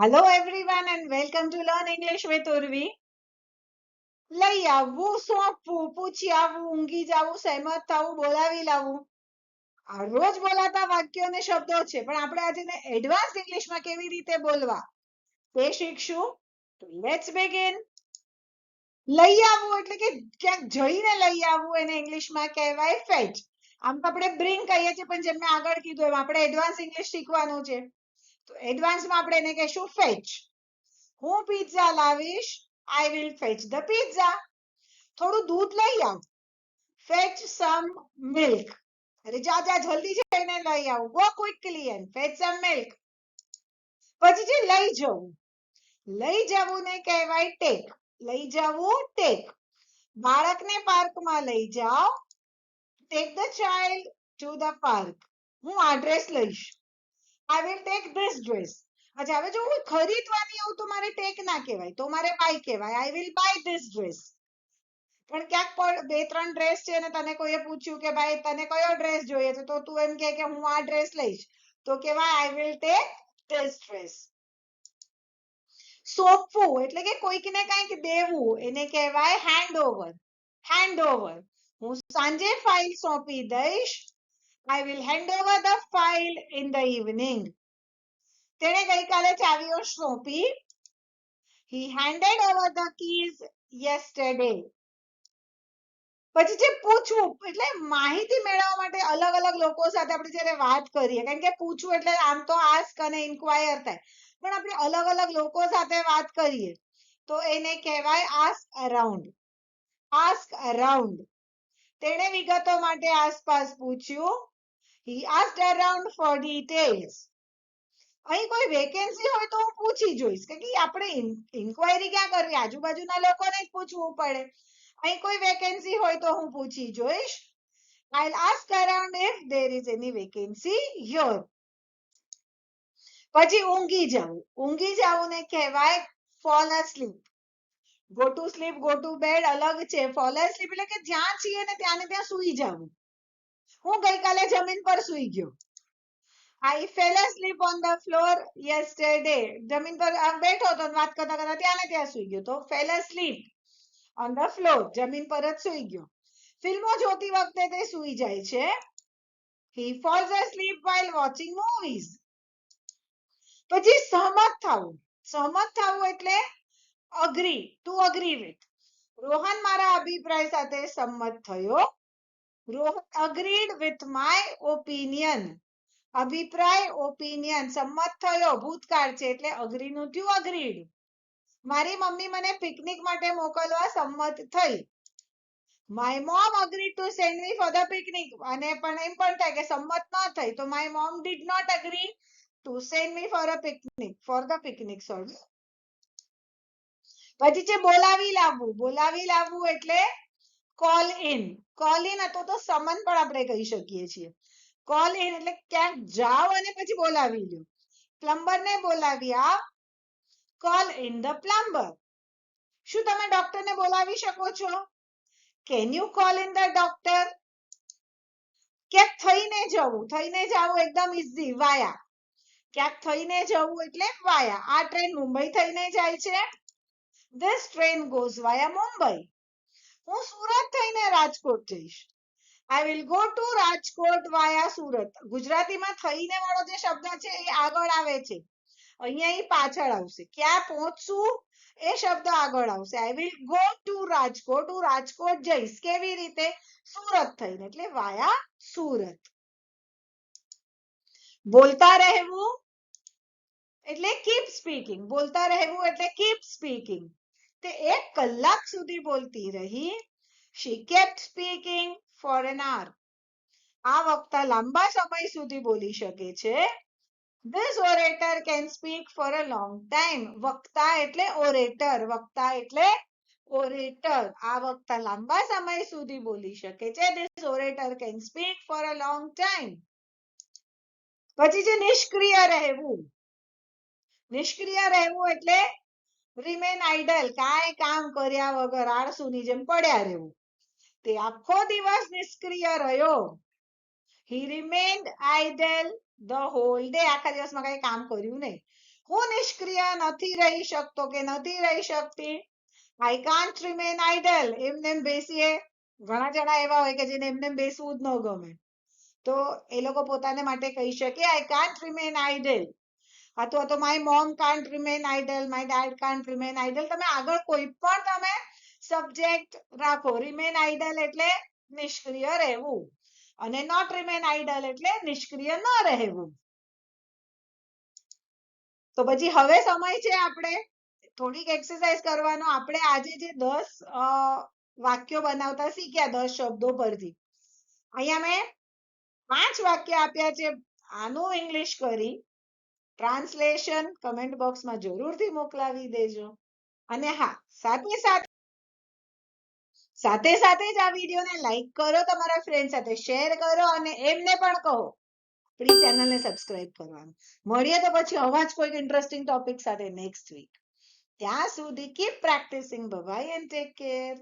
Hello, everyone, and welcome to Learn English with Urvi. લઈ આવવું સોંપવું પૂછી આવવું ઊંઘી જવું, સહેમત થવું, બોલાવી લાવવું આ રોજ બોલાતા વાક્યો અને શબ્દો છે, પણ આપણે આજે એડવાન્સ ઇંગ્લિશમાં કેવી રીતે બોલવા? તે શીખશું. તો લેટ્સ બિગિન લઈ આવવું એટલે કે ક્યાંક જઈને લઈ આવવું એને ઇંગ્લિશમાં કહેવાય ફેચ આમ તો આપણે બ્રિંગ કહીએ છીએ, પણ જેમ મેં આગળ કીધું એમ, આપણે એડવાન્સ ઇંગ્લિશ શીખવાનું છે. તો એડવાન્સમાં આપણે એને કહેશું ફેચ હું પિઝા લાવીશ I will fetch the pizza થોડું દૂધ લઈ આવ. ફેચ સમ મિલ્ક અરે જા જા, જલ્દી જઈને લઈ આવ. Go quickly and fetch some milk પછી જે લઈ જવું. લઈ જવું ને કહેવાય ટેક લઈ જવું ટેક બાળકને પાર્કમાં લઈ જાઓ. Take the child to the park હું આ ડ્રેસ લઈશ. I will take this dress અચ્છા, હવે જો હું ખરીદવાની આવું તો મારે ટેક ના કહેવાય. તો મારે બાય કહેવાય. I will buy this dress પણ ક્યાંક બે, ત્રણ ડ્રેસ છે અને તને કોઈએ પૂછ્યું કે ભાઈ, તને કયો ડ્રેસ જોઈએ છે, તો તું એમ કે હું આ ડ્રેસ લઈશ. તો કહેવાય I will take this dress સોંપવું એટલે કે કોઈકને કંઈક દેવું, એને કહેવાય હેન્ડ ઓવર હેન્ડ ઓવર હું સાંજે ફાઇલ સોંપી દઈશ. I will hand over the file in the evening તેણે ગઈકાલે ચાવીઓ સોંપી. He handed over the keys yesterday પછી જે પૂછવું, એટલે માહિતી મેળવવા માટે અલગ અલગ લોકો સાથે આપણે જ્યારે વાત કરીએ, કારણ કે પૂછવું એટલે આમ તો આસ્ક અને ઇન્ક્વાયર થાય. પણ આપણે અલગ અલગ લોકો સાથે વાત કરીએ, તો એને કહેવાય આસ્ક અરાઉન્ડ આસ્ક અરાઉન્ડ તેણે વિગતો માટે આસપાસ પૂછ્યું he asked around for details અહીં કોઈ વેકેન્સી હોય તો હું પૂછી જોઈશ કે આપણે ઇન્ક્વાયરી ક્યાં કરવી? આજુબાજુના લોકોને જ પૂછવું પડે. અહીં કોઈ વેકેન્સી હોય તો હું પૂછી જોઈશ. I ask around if there is any vacancy here પછી ઊંઘી જવું ઊંઘી જવું ને કહેવાય fall asleep go to sleep go to bed અલગ છે. ફોલ અસ્લીપ એટલે કે જ્યાં છીએ ને ત્યાં ને ત્યાં સૂઈ જવું હું ગઈકાલે જમીન પર સૂઈ ગયો. I fell sleep on the floor yesterday જમીન પર બેઠો હતો વાત કરતા કરતા ત્યાં ને ત્યાં સૂઈ ગયો. તો fell sleep on the floor જમીન પર જ સૂઈ ગયો. ફિલ્મો જોતી વખતે તે સૂઈ જાય છે. He falls asleep while watching movies પછી સહમત થવું. સહમત થવું એટલે agree to agree with Rohan મારા અભિપ્રાય સાથે સંમત થયો. અગ્રીડ વિથ માય ઓપિનિયન અભિપ્રાય ઓપિનિયન સંમત થયો ભૂતકાળ છે એટલે અગ્રી નું થયું અગ્રીડ. મારી મમ્મી મને પિકનિક માટે મોકલવા સંમત થઈ. My mom agree to send me for the picnic અને પણ એમ પણ થાય કે સંમત ન થઈ. તો my mom did not agree to send me for a picnic for the picnic sorry પછી છે બોલાવી લાવવું. બોલાવી લાવવું એટલે કોલ ઇન કોલ ઇન અથવા તો સમન પણ આપણે કહી શકીએ છીએ. કોલ ઇન એટલે ક્યાંક જાઓ અને પછી બોલાવી લ્યો. પ્લમ્બર ને બોલાવી કોલ ઇન ધ પ્લમ્બર શું તમે ડોક્ટર ને બોલાવી શકો છો? Can you call in the doctor ક્યાંક થઈને જવું. થઈને જવું એકદમ ઇઝી વાયા. ક્યાંક થઈને જવું એટલે વાયા. આ ટ્રેન મુંબઈ થઈને જાય છે. This train goes via Mumbai. હું સુરત થઈને રાજકોટ જઈશ. I will go to Rajkot via Surat. ગુજરાતીમાં થઈને વાળો જે શબ્દ છે એ આગળ આવે છે. અહીંયા પાછળ આવશે. ક્યાં પહોંચશું એ શબ્દ આગળ આવશે. I will go to Rajkot. હું રાજકોટ જઈશ. કેવી રીતે? સુરત થઈને. એટલે વાયા સુરત. બોલતા રહેવું એટલે કીપ સ્પીકિંગ બોલતા રહેવું એટલે કીપ સ્પીકિંગ તે એક કલાક સુધી બોલતી રહી she kept speaking for an hour. આ વક્તા લાંબા સમય સુધી બોલી શકે છે this orator can speak for a long time. વક્તા એટલે ઓરેટર વક્તા એટલે ઓરેટર આ વક્તા લાંબા સમય સુધી બોલી શકે છે this orator can speak for a long time. પછી છે નિષ્ક્રિય રહેવું નિષ્ક્રિય રહેવું એટલે રિમેન આઈડલ કાંઈ કામ કર્યા વગર આળસુની જેમ પડ્યા રહેવું. તે આખો દિવસ નિષ્ક્રિય રહ્યો. He remained idle the whole day આખા દિવસમાં કઈ કામ કર્યું નહીં. હું નિષ્ક્રિય નથી રહી શકતો કે નથી રહી શકતી? આઈ કાન્ટ રિમેન આઇડલ એમને એમ બેસીએ. ઘણા જણા એવા હોય કે જેને એમને બેસવું જ ન ગમે. તો એ લોકો પોતાને માટે કહી શકે આઈ કાન્ટ રિમેન આઇડલ અથવા તો my mom can't remain idle my dad can't remain idle તમે આગળ કોઈ પણ તમે સબ્જેક્ટ રાખો રિમેન આઇડલ એટલે નિષ્ક્રિય રહેવું અને નોટ રિમેન આઇડલ એટલે નિષ્ક્રિય ન રહેવું. તો પછી હવે સમય છે આપણે થોડીક એક્સરસાઇઝ કરવાનો. આપણે આજે જે દસ વાક્યો બનાવતા શીખ્યા દસ શબ્દો પરથી. અહીંયા મેં પાંચ વાક્ય આપ્યા છે. આનું ઇંગ્લિશ કરી. ટ્રાન્સલેશન કમેન્ટ બોક્સમાં જરૂરથી મોકલાવી દેજો. અને હા, સાથે સાથે સાથે સાથે જ આ વિડીયોને લાઈક કરો, તમારા ફ્રેન્ડ સાથે શેર કરો અને એમને પણ કહો. આપણી ચેનલને સબસ્ક્રાઇબ કરવાનું. મળીએ તો પછી આવા જ કોઈક ઇન્ટરેસ્ટિંગ ટોપિક સાથે નેક્સ્ટ વીક ત્યાં સુધી keep practising bye and take care